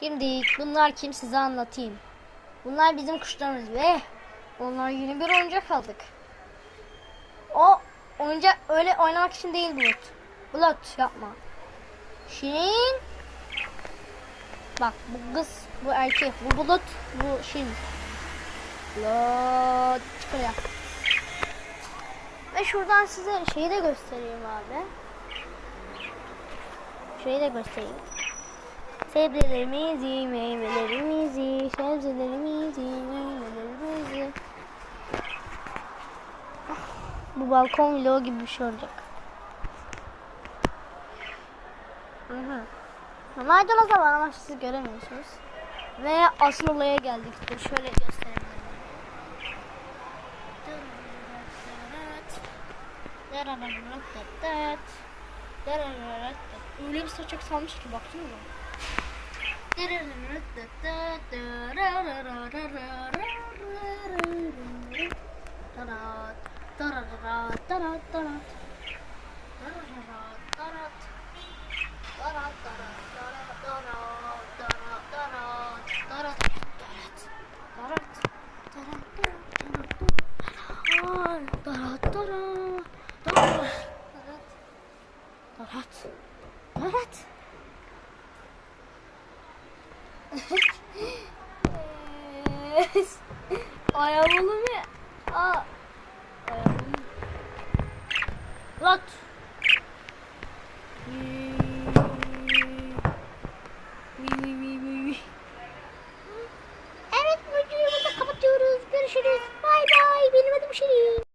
Şimdi bunlar kim size anlatayım. Bunlar bizim kuşlarımız ve onlar yeni bir oyuncak aldık. O oyuncak öyle oynamak için değil Bulut. Bulut yapma. Şirin. Bak bu kız, bu erkek, bu Bulut, bu Şirin. Bulut çıkıyor. Ve şuradan size şeyi de göstereyim abi. Şeyi de göstereyim. Sebzelerimizi, meyvelerimizi, sebzelerimizi, meyvelerimizi. Ah, Bu balkon vlogu gibi bir şey olacak. Hı hı. Maydanoz da var ama siz göremiyorsunuz. Ve asıl olaya geldik. Dur şöyle göstereyim. Öyle bir saçak salmış ki baksana. Evet. Ayağımı mı? Aa. Ayağımı. Lot.